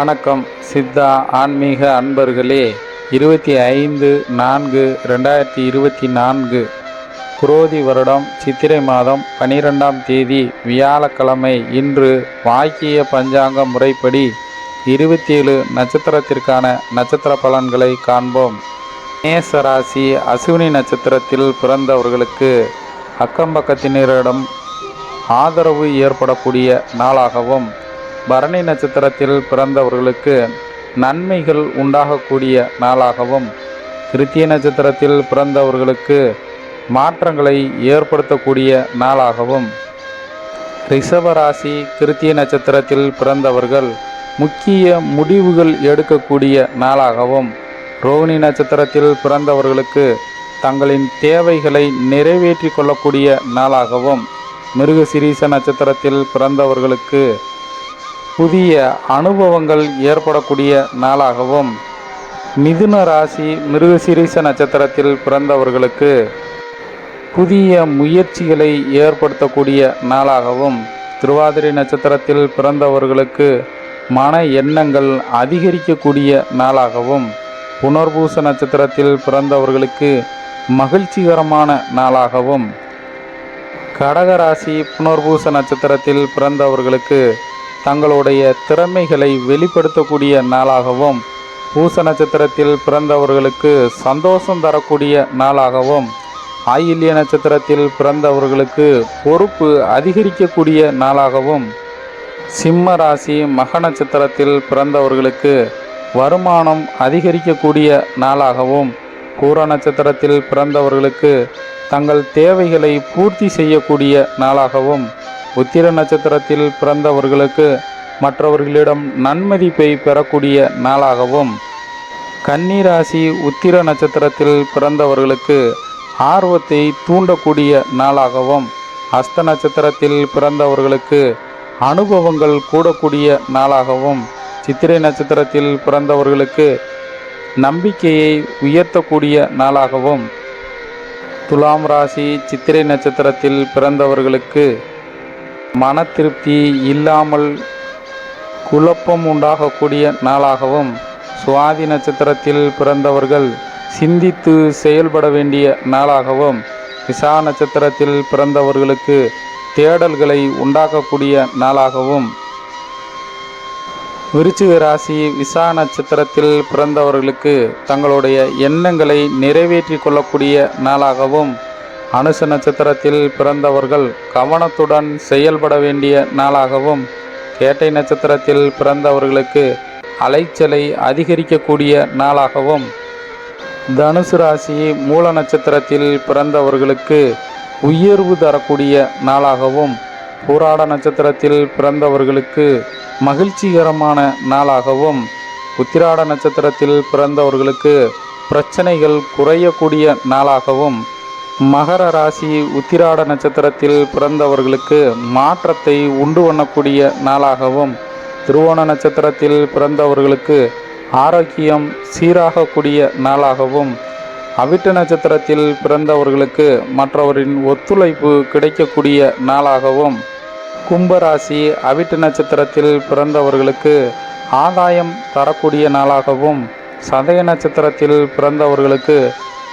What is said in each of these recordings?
வணக்கம் சித்தா ஆன்மீக அன்பர்களே. இருபத்தி ஐந்து நான்கு ரெண்டாயிரத்தி இருபத்தி நான்கு. குரோதி வருடம் சித்திரை மாதம் பனிரெண்டாம் தேதி வியாழக்கிழமை. இன்று வாக்கிய பஞ்சாங்க முறைப்படி இருபத்தி ஏழு நட்சத்திரத்திற்கான நட்சத்திர பலன்களை காண்போம். மேச ராசி அசுவினி நட்சத்திரத்தில் பிறந்தவர்களுக்கு அக்கம்பக்கத்தினரிடம் ஆதரவு ஏற்படக்கூடிய நாளாகவும் பரணி நட்சத்திரத்தில் பிறந்தவர்களுக்கு நன்மைகள் உண்டாகக்கூடிய நாளாகவும் கிருத்திய நட்சத்திரத்தில் பிறந்தவர்களுக்கு மாற்றங்களை ஏற்படுத்தக்கூடிய நாளாகவும் ரிஷபராசி கிருத்திய நட்சத்திரத்தில் பிறந்தவர்கள் முக்கிய முடிவுகள் எடுக்கக்கூடிய நாளாகவும் ரோகிணி நட்சத்திரத்தில் பிறந்தவர்களுக்கு தங்களின் தேவைகளை நிறைவேற்றிக் கொள்ளக்கூடிய நாளாகவும் மிருகசிரீச நட்சத்திரத்தில் பிறந்தவர்களுக்கு புதிய அனுபவங்கள் ஏற்படக்கூடிய நாளாகவும் மிதுன ராசி மிருகசிரீச நட்சத்திரத்தில் பிறந்தவர்களுக்கு புதிய முயற்சிகளை ஏற்படுத்தக்கூடிய நாளாகவும் திருவாதிரை நட்சத்திரத்தில் பிறந்தவர்களுக்கு மன எண்ணங்கள் அதிகரிக்கக்கூடிய நாளாகவும் புனர்பூச நட்சத்திரத்தில் பிறந்தவர்களுக்கு மகிழ்ச்சிகரமான நாளாகவும் கடகராசி புனர்பூச நட்சத்திரத்தில் பிறந்தவர்களுக்கு தங்களுடைய திறமைகளை வெளிப்படுத்தக்கூடிய நாளாகவும் பூச நட்சத்திரத்தில் பிறந்தவர்களுக்கு சந்தோஷம் தரக்கூடிய நாளாகவும் ஆயில்ய நட்சத்திரத்தில் பிறந்தவர்களுக்கு பொறுப்பு அதிகரிக்கக்கூடிய நாளாகவும் சிம்ம ராசி மக நட்சத்திரத்தில் பிறந்தவர்களுக்கு வருமானம் அதிகரிக்கக்கூடிய நாளாகவும் பூர நட்சத்திரத்தில் பிறந்தவர்களுக்கு தங்கள் தேவைகளை பூர்த்தி செய்யக்கூடிய நாளாகவும் உத்திர நட்சத்திரத்தில் பிறந்தவர்களுக்கு மற்றவர்களிடம் நன்மதிப்பை பெறக்கூடிய நாளாகவும் கன்னிராசி உத்திர நட்சத்திரத்தில் பிறந்தவர்களுக்கு ஆர்வத்தை தூண்டக்கூடிய நாளாகவும் அஸ்த நட்சத்திரத்தில் பிறந்தவர்களுக்கு அனுபவங்கள் கூடக்கூடிய நாளாகவும் சித்திரை நட்சத்திரத்தில் பிறந்தவர்களுக்கு நம்பிக்கையை உயர்த்தக்கூடிய நாளாகவும் துலாம் ராசி சித்திரை நட்சத்திரத்தில் பிறந்தவர்களுக்கு மன திருப்தி இல்லாமல் குழப்பம் உண்டாகக்கூடிய நாளாகவும் சுவாதி நட்சத்திரத்தில் பிறந்தவர்கள் சிந்தித்து செயல்பட வேண்டிய நாளாகவும் விசா நட்சத்திரத்தில் பிறந்தவர்களுக்கு தேடல்களை உண்டாக்கக்கூடிய நாளாகவும் விருச்சிக ராசி விசா நட்சத்திரத்தில் பிறந்தவர்களுக்கு தங்களுடைய எண்ணங்களை நிறைவேற்றி கொள்ளக்கூடிய நாளாகவும் அனுச நட்சத்திரத்தில் பிறந்தவர்கள் கவனத்துடன் செயல்பட வேண்டிய நாளாகவும் கேட்டை நட்சத்திரத்தில் பிறந்தவர்களுக்கு அலைச்சலை அதிகரிக்கக்கூடிய நாளாகவும் தனுசு ராசி மூல நட்சத்திரத்தில் பிறந்தவர்களுக்கு உயர்வு தரக்கூடிய நாளாகவும் பூராட நட்சத்திரத்தில் பிறந்தவர்களுக்கு மகிழ்ச்சிகரமான நாளாகவும் உத்திராட நட்சத்திரத்தில் பிறந்தவர்களுக்கு பிரச்சனைகள் குறையக்கூடிய நாளாகவும் மகர ராசி உத்திராட நட்சத்திரத்தில் பிறந்தவர்களுக்கு மாற்றத்தை உண்டு பண்ணக்கூடிய நாளாகவும் திருவோண நட்சத்திரத்தில் பிறந்தவர்களுக்கு ஆரோக்கியம் சீராகக்கூடிய நாளாகவும் அவிட்ட நட்சத்திரத்தில் பிறந்தவர்களுக்கு மற்றவரின் ஒத்துழைப்பு கிடைக்கக்கூடிய நாளாகவும் கும்பராசி அவிட்ட நட்சத்திரத்தில் பிறந்தவர்களுக்கு ஆதாயம் தரக்கூடிய நாளாகவும் சதய நட்சத்திரத்தில் பிறந்தவர்களுக்கு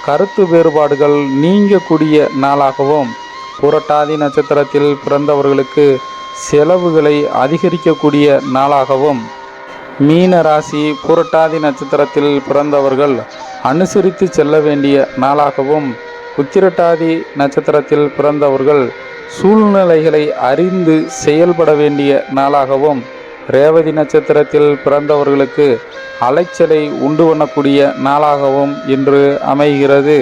கருத்து வேறுபாடுகள் நீங்கக்கூடிய நாளாகவும் புரட்டாதி நட்சத்திரத்தில் பிறந்தவர்களுக்கு செலவுகளை அதிகரிக்கக்கூடிய நாளாகவும் மீன ராசி புரட்டாதி நட்சத்திரத்தில் பிறந்தவர்கள் அனுசரித்து செல்ல வேண்டிய நாளாகவும் உத்திரட்டாதி நட்சத்திரத்தில் பிறந்தவர்கள் சூழ்நிலைகளை அறிந்து செயல்பட வேண்டிய நாளாகவும் ரேவதி நட்சத்திரத்தில் பிறந்தவர்களுக்கு அலைச்சலை உண்டு பண்ணக்கூடிய நாளாகவும் இன்று அமைகிறது.